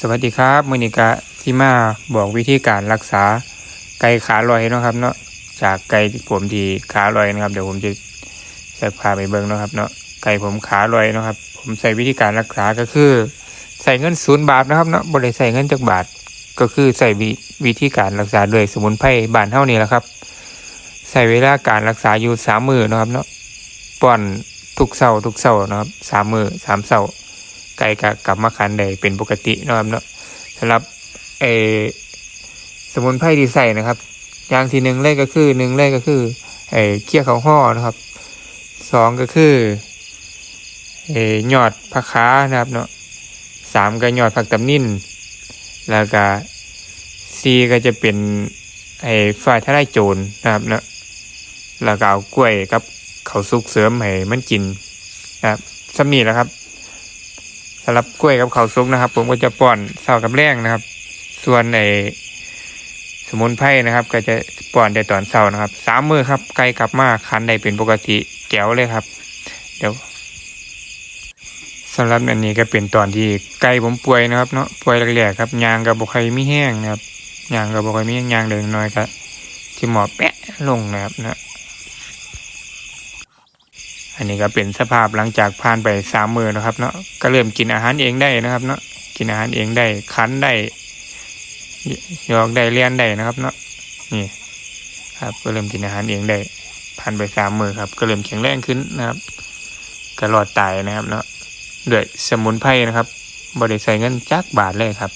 สวัสดีครับมือนิกะที่มาบอกวิธีการรักษาไก่ขาลอยนะครับ เนาะจากไก่ผมที่ขาลอยนะครับ เดี๋ยวผมจะใส่พาไปเบิ้งเนาะครับ เนาะไก่ผมขาลอยนะครับ ผมใส่วิธีการรักษาก็คือ ใส่เงินศูนย์บาทนะครับเนาะบริใส่เงินจากบาทก็คือใส่วิธีการรักษาด้วยสมุนไพรบานเท่านี้แหละครับ ใส่เวลาการรักษาอยู่สามมือนะครับเนาะป้อนทุกเสาร์ทุกเสาร์นะครับสามมือสามเสาร์ ไก่กับกลับมาคันได้เป็นปกตินะครับเนาะสำหรับเอสมุนไพรที่ใส่นะครับอย่างที่หนึ่งเลยก็คือหนึ่งเลยก็คือไอเคี่ยวเขาห่อนะครับสองก็คือเออยอดผักขานะครับเนาะสามก็หยอดผักตำนิ่นแล้วก็สี่ก็จะเป็นไอ้ฝ่ายทลายโจรนะครับเนาะแล้วก็เอากล้วยกับเขาวสุกเสริมให้มันกินนะครับสำนีแหล้วครับ สำหรับกล้วยกับข้าวซุกนะครับ ผมก็จะป้อนเสากับแรงนะครับ ส่วนในสมุนไพรนะครับ ก็จะป้อนได้ตอนเสานะครับสามมือครับไก่กลับมาคันได้เป็นปกติแก้วเลยครับ เดี๋ยวสำหรับอันนี้ก็เป็นตอนที่ไก่ผมป่วยนะครับเนาะป่วยแรกๆครับยางกับบกไข่ไม่แห้งนะครับยางกับบกไข่ไม่แห้งยางเดินน้อยก็ที่หมอแปะลงนะครับเนาะ อันนี้ก็เป็นสภาพหลังจากผ่านไปสามมือนะครับเนาะก็เริ่มกินอาหารเองได้นะครับ เนาะกินอาหารเองได้คันได้ยอกได้เลี้ยนได้นะครับเนาะนี่ครับ ก็เริ่มกินอาหารเองได้ผ่านไปสามมือครับ ก็เริ่มแข็งแรงขึ้นนะครับก็รอดตายนะครับ เนาะด้วยสมุนไพรนะครับบริใส่เงินจักบาทเลยครับ